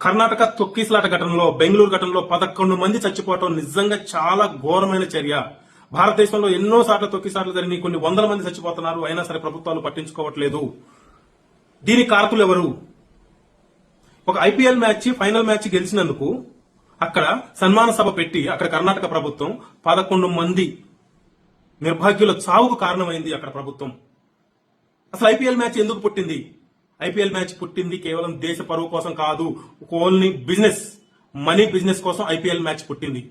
కర్ణాటక తొక్కిసలాట ఘటనలో బెంగళూరు ఘటనలో పదకొండు మంది చచ్చిపోవటం నిజంగా చాలా ఘోరమైన చర్య. భారతదేశంలో ఎన్నో సార్లు తొక్కిసార్లు జరిగిన కొన్ని వందల మంది చచ్చిపోతున్నారు. అయినా సరే ప్రభుత్వాలు పట్టించుకోవట్లేదు. దీని కారకులు ఎవరు? ఒక ఐపీఎల్ మ్యాచ్ ఫైనల్ మ్యాచ్ గెలిచినందుకు అక్కడ సన్మాన సభ పెట్టి అక్కడ కర్ణాటక ప్రభుత్వం పదకొండు మంది నిర్భాగ్యుల చావుకు కారణమైంది అక్కడ ప్రభుత్వం. అసలు ఐపీఎల్ మ్యాచ్ ఎందుకు పుట్టింది? ఐపీఎల్ మ్యాచ్ పుట్టింది కేవలం దేశ పరువు కోసం కాదు ఓన్లీ బిజినెస్ మనీ బిజినెస్ కోసం ఐపీఎల్ మ్యాచ్ పుట్టింది.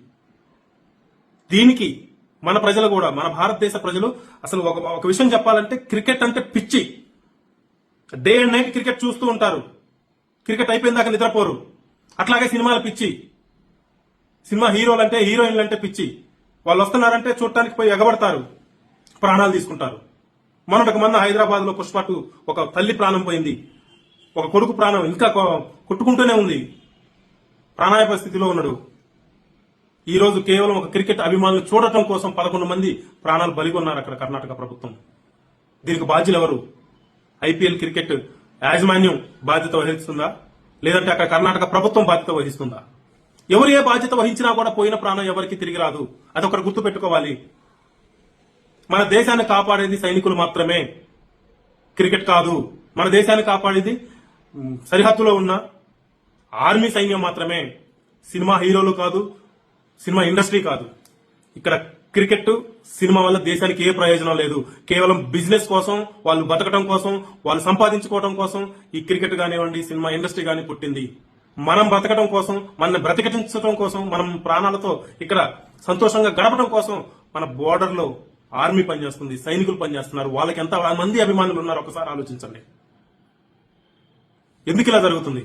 దీనికి మన ప్రజలు కూడా మన భారతదేశ ప్రజలు అసలు ఒక ఒక విషయం చెప్పాలంటే క్రికెట్ అంటే పిచ్చి. డే అండ్ నైట్ క్రికెట్ చూస్తూ ఉంటారు. క్రికెట్ అయిపోయిన దాకా నిద్రపోరు. అట్లాగే సినిమాల పిచ్చి. సినిమా హీరోలు అంటే హీరోయిన్లు అంటే పిచ్చి. వాళ్ళు వస్తున్నారంటే చూడటానికి పోయి ఎగబడతారు. ప్రాణాలు తీసుకుంటారు. మొన్నటికి మొన్న హైదరాబాద్లో పుష్ప టూ ఒక తల్లి ప్రాణం పోయింది. ఒక కొడుకు ప్రాణం ఇంకా కొట్టుకుంటూనే ఉంది. ప్రాణాయాప స్థితిలో ఉన్నాడు. ఈ రోజు కేవలం ఒక క్రికెట్ అభిమానులు చూడటం కోసం పదకొండు మంది ప్రాణాలు బలిగొన్నారు అక్కడ కర్ణాటక ప్రభుత్వం. దీనికి బాధ్యులు ఎవరు ఐపీఎల్ క్రికెట్ యాజమాన్యం బాధ్యత వహిస్తుందా? లేదంటే అక్కడ కర్ణాటక ప్రభుత్వం బాధ్యత వహిస్తుందా? ఎవరు ఏ బాధ్యత వహించినా కూడా పోయిన ప్రాణం ఎవరికి తిరిగి రాదు. అదొకటి గుర్తు పెట్టుకోవాలి మన దేశాన్ని కాపాడేది సైనికులు మాత్రమే. క్రికెట్ కాదు. మన దేశాన్ని కాపాడేది సరిహద్దులో ఉన్న ఆర్మీ సైన్యం మాత్రమే. సినిమా హీరోలు కాదు సినిమా ఇండస్ట్రీ కాదు. ఇక్కడ క్రికెట్ సినిమా వల్ల దేశానికి ఏ ప్రయోజనం లేదు. కేవలం బిజినెస్ కోసం వాళ్ళు బతకడం కోసం వాళ్ళు సంపాదించుకోవడం కోసం ఈ క్రికెట్ కానివ్వండి సినిమా ఇండస్ట్రీ కానీ పుట్టింది. మనం బ్రతకడం కోసం మనల్ని బ్రతికించడం కోసం మనం ప్రాణాలతో ఇక్కడ సంతోషంగా గడపడం కోసం మన బోర్డర్లో ఆర్మీ పనిచేస్తుంది సైనికులు పనిచేస్తున్నారు వాళ్ళకి ఎంత మంది అభిమానులు ఉన్నారు ఒకసారి ఆలోచించండి. ఎందుకు ఇలా జరుగుతుంది?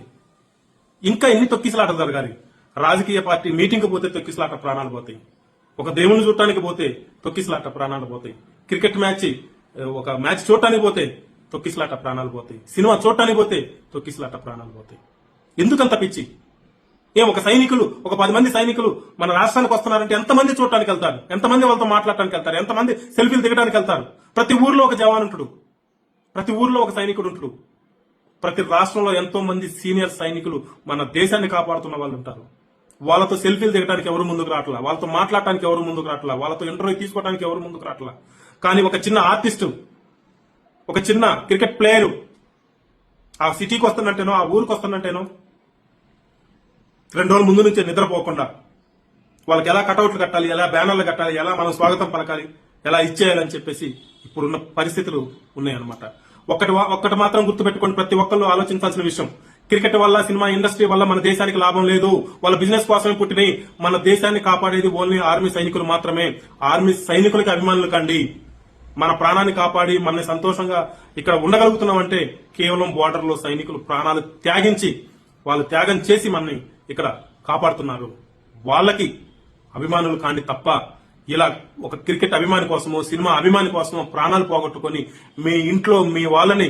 ఇంకా ఎన్ని తొక్కిసలాటలు జరగాలి? రాజకీయ పార్టీ మీటింగ్కి పోతే తొక్కిసలాట ప్రాణాలు పోతాయి. ఒక దేవుని చూడటానికి పోతే తొక్కిసలాట ప్రాణాలు పోతాయి. క్రికెట్ మ్యాచ్ ఒక మ్యాచ్ చూడటానికి పోతే తొక్కిసలాట ప్రాణాలు పోతాయి. సినిమా చూడటానికి పోతే తొక్కిసలాట ప్రాణాలు పోతాయి. ఎందుకంత పిచ్చి? ఏ ఒక సైనికులు ఒక పది మంది సైనికులు మన రాష్ట్రానికి వస్తున్నారంటే ఎంతమంది చూడటానికి వెళ్తారు? ఎంతమంది వాళ్ళతో మాట్లాడటానికి వెళ్తారు? ఎంతమంది సెల్ఫీలు దిగడానికి వెళ్తారు? ప్రతి ఊర్లో ఒక జవాన్ ఉంటాడు. ప్రతి ఊర్లో ఒక సైనికుడు ఉంటాడు. ప్రతి రాష్ట్రంలో ఎంతో మంది సీనియర్ సైనికులు మన దేశాన్ని కాపాడుతున్న వాళ్ళు ఉంటారు. వాళ్ళతో సెల్ఫీలు దిగడానికి ఎవరు ముందుకు రావట్లా? వాళ్ళతో మాట్లాడటానికి ఎవరు ముందుకు రావట్లా? వాళ్ళతో ఇంటర్వ్యూ తీసుకోవడానికి ఎవరు ముందుకు రావట్లా? కానీ ఒక చిన్న ఆర్టిస్టు ఒక చిన్న క్రికెట్ ప్లేయరు ఆ సిటీకి వస్తున్నట్టేనో ఆ ఊరికి వస్తున్నట్టేనో రెండు రోజుల ముందు నుంచే నిద్రపోకుండా వాళ్ళకి ఎలా కటౌట్లు కట్టాలి ఎలా బ్యానర్లు కట్టాలి ఎలా మనం స్వాగతం పలకాలి ఎలా ఇచ్చేయాలని చెప్పేసి ఇప్పుడున్న పరిస్థితులు ఉన్నాయన్నమాట. ఒక్కటి వా- ఒక్కటి మాత్రం గుర్తుపెట్టుకొని ప్రతి ఒక్కళ్ళు ఆలోచించాల్సిన విషయం. క్రికెట్ వల్ల సినిమా ఇండస్ట్రీ వల్ల మన దేశానికి లాభం లేదు. వాళ్ళ బిజినెస్ కోసమే పుట్టిన మన దేశాన్ని కాపాడేది ఓన్లీ ఆర్మీ సైనికులు మాత్రమే. ఆర్మీ సైనికులకి అభిమానులు కండి. మన ప్రాణాన్ని కాపాడి మనని సంతోషంగా ఇక్కడ ఉండగలుగుతున్నామంటే కేవలం బోర్డర్లో సైనికులు ప్రాణాలు త్యాగించి వాళ్ళు త్యాగం చేసి మనని ఇక్కడ కాపాడుతున్నారు. వాళ్ళకి అభిమానులు కాండి తప్ప ఇలా ఒక క్రికెట్ అభిమాని కోసమో సినిమా అభిమాని కోసమో ప్రాణాలు పోగొట్టుకొని మీ ఇంట్లో మీ వాళ్ళని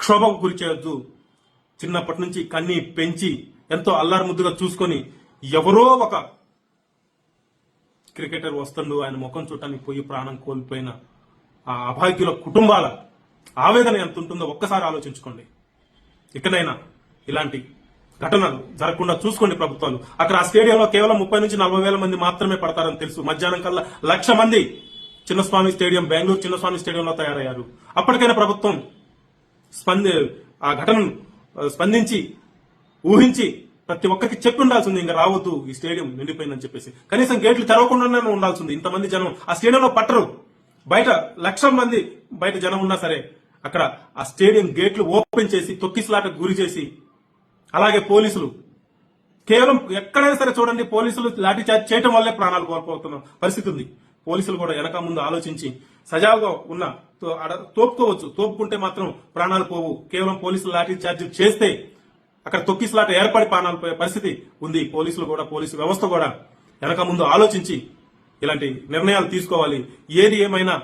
క్షోభకు గురి చేయొద్దు. చిన్నప్పటి నుంచి కన్ని పెంచి ఎంతో అల్లారు ముద్దుగా చూసుకొని ఎవరో ఒక క్రికెటర్ వస్తుండు ఆయన ముఖం చూడటానికి పోయి ప్రాణం కోల్పోయిన ఆ అభాగ్యుల కుటుంబాల ఆవేదన ఎంత ఉంటుందో ఒక్కసారి ఆలోచించుకోండి. ఇకనైనా ఇలాంటి ఘటనలు జరగకుండా చూసుకోండి ప్రభుత్వాలు. అక్కడ ఆ స్టేడియంలో కేవలం ముప్పై నుంచి నలభై వేల మంది మాత్రమే పడతారని తెలుసు. మధ్యాహ్నం కల్లా లక్ష మంది చిన్నస్వామి స్టేడియం బెంగళూరు చిన్నస్వామి స్టేడియంలో తయారయ్యారు. అప్పటికైనా ప్రభుత్వం స్పంది ఆ ఘటనను స్పందించి ఊహించి ప్రతి ఒక్కరికి చెప్పి ఉండాల్సింది. ఇంకా రావద్దు ఈ స్టేడియం నిండిపోయిందని చెప్పేసి. కనీసం గేట్లు తెరవకుండానే ఉండాల్సింది. ఇంతమంది జనం ఆ స్టేడియంలో పట్టరు. బయట లక్ష మంది బయట జనం ఉన్నా సరే అక్కడ ఆ స్టేడియం గేట్లు ఓపెన్ చేసి తొక్కిసలాట గురి చేసి అలాగే పోలీసులు. కేవలం ఎక్కడైనా సరే చూడండి పోలీసులు లాఠీ చార్జ్ చేయటం వల్లే ప్రాణాలు కోల్పోతున్న పరిస్థితి ఉంది. పోలీసులు కూడా వెనక ముందు ఆలోచించి సజావుగా ఉన్న తో- తోపుకోవచ్చు. తోపుకుంటే మాత్రం ప్రాణాలు పోవు. కేవలం పోలీసులు లాఠీ చార్జ్ చేస్తే అక్కడ తొక్కిసలాట ఏర్పడి ప్రాణాలు పోయే పరిస్థితి ఉంది. పోలీసులు కూడా పోలీసు వ్యవస్థ కూడా వెనక ముందు ఆలోచించి ఇలాంటి నిర్ణయాలు తీసుకోవాలి. ఏది ఏమైనా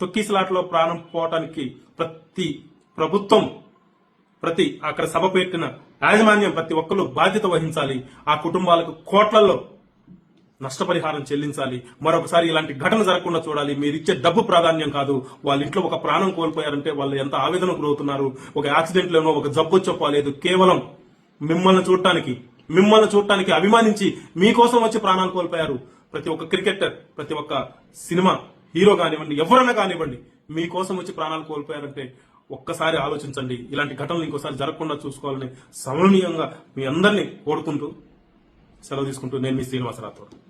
తొక్కిసలాటలో ప్రాణం పోవటానికి ప్రతి ప్రభుత్వం ప్రతి అక్కడ సభ పెట్టిన యాజమాన్యం ప్రతి ఒక్కరు బాధ్యత వహించాలి. ఆ కుటుంబాలకు కోట్లలో నష్టపరిహారం చెల్లించాలి. మరొకసారి ఇలాంటి ఘటన జరగకుండా చూడాలి. మీరు ఇచ్చే డబ్బు ప్రాధాన్యం కాదు. వాళ్ళ ఇంట్లో ఒక ప్రాణం కోల్పోయారంటే వాళ్ళు ఎంత ఆవేదన గురవుతున్నారు? ఒక యాక్సిడెంట్లోనో ఒక జబ్బు చెప్పలేదు కేవలం మిమ్మల్ని చూడటానికి మిమ్మల్ని చూడటానికి అభిమానించి మీకోసం వచ్చి ప్రాణాలు కోల్పోయారు. ప్రతి ఒక్క క్రికెటర్ ప్రతి ఒక్క సినిమా హీరో కానివ్వండి ఎవరన్నా కానివ్వండి మీకోసం వచ్చి ప్రాణాలు కోల్పోయారంటే ఒక్కసారి ఆలోచించండి. ఇలాంటి ఘటనలు ఇంకోసారి జరగకుండా చూసుకోవాలని సమనీయంగా మీ అందరినీ కోరుకుంటూ సెలవు తీసుకుంటూ నేను మీ శ్రీనివాసరావు